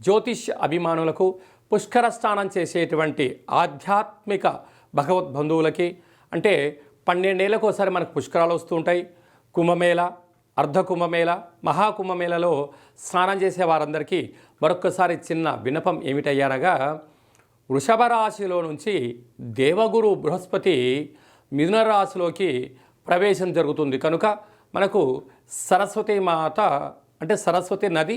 జ్యోతిష్ అభిమానులకు పుష్కర స్నానం చేసేటువంటి ఆధ్యాత్మిక భగవద్బంధువులకి అంటే పన్నెండేళ్ళకు ఒకసారి మనకు పుష్కరాలు వస్తూ ఉంటాయి. కుంభమేళ అర్ధ కుంభమేళ మహాకుంభమేళలో స్నానం చేసే వారందరికీ మరొక్కసారి చిన్న వినపం ఏమిటయ్యారగా వృషభ రాశిలో నుంచి దేవగురు బృహస్పతి మిథున రాశిలోకి ప్రవేశం జరుగుతుంది. కనుక మనకు సరస్వతి మాత అంటే సరస్వతి నది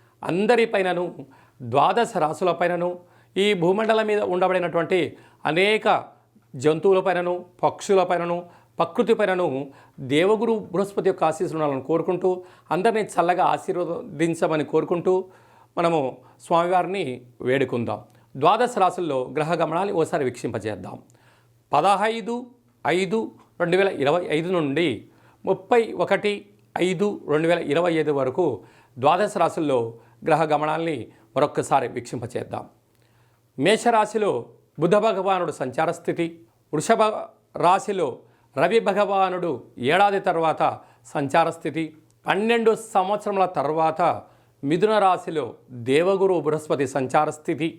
అందరిపైనను ద్వాదశ రాసులపైనను ఈ భూమండలం మీద ఉండబడినటువంటి అనేక జంతువులపైనను పక్షులపైనను ప్రకృతిపైనను దేవగురు బృహస్పతి యొక్క ఆశీస్సులు ఉండాలని కోరుకుంటూ అందరినీ చల్లగా ఆశీర్వదించమని కోరుకుంటూ మనము స్వామివారిని వేడుకుందాం. ద్వాదశ రాశుల్లో గ్రహ గమనాన్ని ఓసారి వీక్షింపజేద్దాం. పదహైదు ఐదు రెండు వేల ఇరవై ఐదు నుండి ముప్పై ఒకటి ఐదు రెండు వేల ఇరవై ఐదు వరకు ద్వాదశ రాశుల్లో గ్రహ గమనాల్ని మరొక్కసారి వీక్షింపచేద్దాం. మేషరాశిలో బుధ భగవానుడు సంచార స్థితి వృషభ రాశిలో రవి భగవానుడు ఏడాది తర్వాత సంచార స్థితి పన్నెండు సంవత్సరముల తర్వాత మిథున రాశిలో దేవగురు బృహస్పతి సంచార స్థితి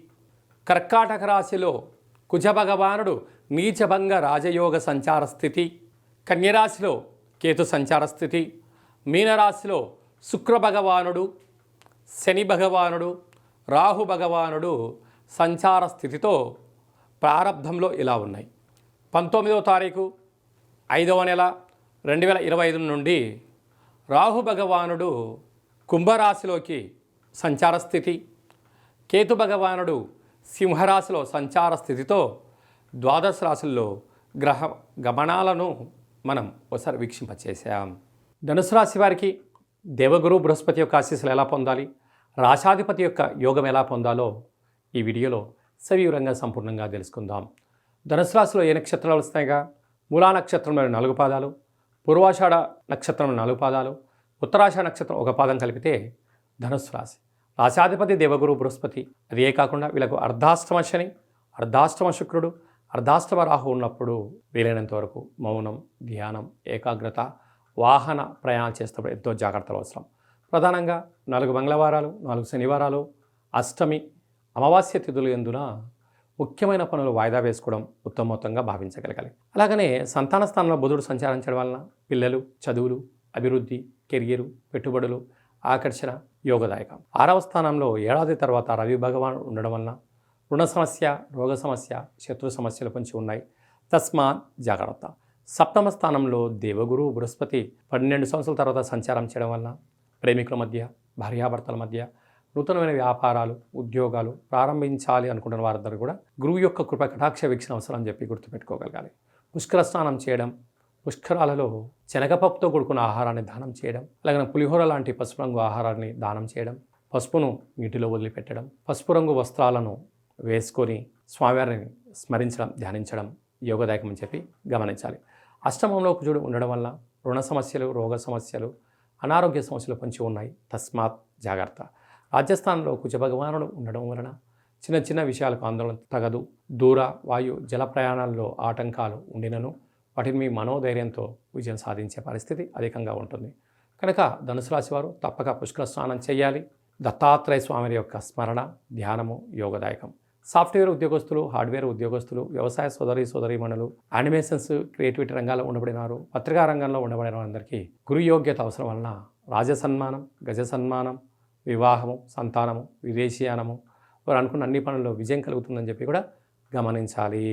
కర్కాటక రాశిలో కుజ భగవానుడు నీచభంగ రాజయోగ సంచార స్థితి కన్యరాశిలో కేతు సంచార స్థితి మీనరాశిలో శుక్ర భగవానుడు శని భగవానుడు రాహు భగవానుడు సంచార స్థితితో ప్రారంభంలో ఇలా ఉన్నాయి. పంతొమ్మిదవ తారీఖు ఐదవ నెల రెండు వేల ఇరవై ఐదు నుండి రాహు భగవానుడు కుంభరాశిలోకి సంచార స్థితి కేతు భగవానుడు సింహరాశిలో సంచార స్థితితో ద్వాదశ రాశుల్లో గ్రహ గమనాలను మనం ఒకసారి వీక్షింపచేసాం ధనుసు రాశి వారికి దేవగురు బృహస్పతి యొక్క ఆశీస్సులు ఎలా పొందాలి? రాశాధిపతి యొక్క యోగం ఎలా పొందాలో ఈ వీడియోలో సవివరంగా సంపూర్ణంగా తెలుసుకుందాం. ధనుసు రాశిలో ఏ నక్షత్రాలు వస్తాయిగా? మూలా నక్షత్రంలో నాలుగు పాదాలు పూర్వాషాఢ నక్షత్రంలో నాలుగు పాదాలు ఉత్తరాషాఢ నక్షత్రం ఒక పాదం కలిపితే ధనుస్సు రాశి. రాశాధిపతి దేవగురు బృహస్పతి అదే కాకుండా వీళ్ళకు అర్ధాష్టమ శని అర్ధాష్టమ శుక్రుడు అర్ధాష్టమ రాహు ఉన్నప్పుడు వీలైనంత వరకు మౌనం ధ్యానం ఏకాగ్రత వాహన ప్రయాణం చేసేటప్పుడు ఎంతో జాగ్రత్తలు అవసరం. ప్రధానంగా నాలుగు మంగళవారాలు నాలుగు శనివారాలు అష్టమి అమావాస్య తిథులు ఎందున ముఖ్యమైన పనులు వాయిదా వేసుకోవడం ఉత్తమోత్తంగా భావించగలగాలి. అలాగనే సంతాన స్థానంలో బుధుడు సంచారించడం వలన పిల్లలు చదువులు అభివృద్ధి కెరియరు పెట్టుబడులు ఆకర్షణ యోగదాయకం. ఆరవ స్థానంలో ఏడాది తర్వాత రవి భగవాన్ ఉండడం వలన రుణ సమస్య రోగ సమస్య శత్రు సమస్యలు పొంచి ఉన్నాయి. తస్మాత్ జాగ్రత్త. సప్తమ స్థానంలో దేవగురు బృహస్పతి పన్నెండు సంవత్సరాల తర్వాత సంచారం చేయడం వలన ప్రేమికుల మధ్య భార్యాభర్తల మధ్య నూతనమైన వ్యాపారాలు ఉద్యోగాలు ప్రారంభించాలి అనుకుంటున్న వారందరూ కూడా గురువు యొక్క కృప కటాక్ష వీక్షణ అవసరం అని చెప్పి గుర్తుపెట్టుకోగలగాలి. పుష్కర స్నానం చేయడం పుష్కరాలలో శనగపప్పుతో కూడుకున్న ఆహారాన్ని దానం చేయడం అలాగే పులిహోర లాంటి పసుపు రంగు ఆహారాన్ని దానం చేయడం పసుపును నీటిలో వదిలిపెట్టడం పసుపు రంగు వస్త్రాలను వేసుకొని స్వామివారిని స్మరించడం ధ్యానించడం యోగదాయకం అని చెప్పి గమనించాలి. అష్టమంలో కుజుడు ఉండడం వల్ల రుణ సమస్యలు రోగ సమస్యలు అనారోగ్య సమస్యలు పొంచి ఉన్నాయి. తస్మాత్ జాగ్రత్త. రాజస్థాన్లో కుజ భగవానుడు ఉండడం వలన చిన్న చిన్న విషయాలకు ఆందోళన తగదు. దూర వాయు జల ప్రయాణాల్లో ఆటంకాలు ఉండినను వాటిని మీ మనోధైర్యంతో విజయం సాధించే పరిస్థితి అధికంగా ఉంటుంది. కనుక ధనుసు రాశి వారు తప్పక పుష్కర స్నానం చేయాలి. దత్తాత్రేయ స్వామి యొక్క స్మరణ ధ్యానము యోగదాయకం. సాఫ్ట్వేర్ ఉద్యోగస్తులు హార్డ్వేర్ ఉద్యోగస్తులు వ్యవసాయ సోదరి సోదరీమణులు యానిమేషన్స్ క్రియేటివిటీ రంగాల్లో ఉండబడినారు పత్రికా రంగంలో ఉండబడిన వారందరికీ గురు యోగ్యత అవసరం వలన రాజ సన్మానం గజ సన్మానం వివాహము సంతానము విదేశీయానము వారు అనుకున్న అన్ని పనుల్లో విజయం కలుగుతుందని చెప్పి కూడా గమనించాలి.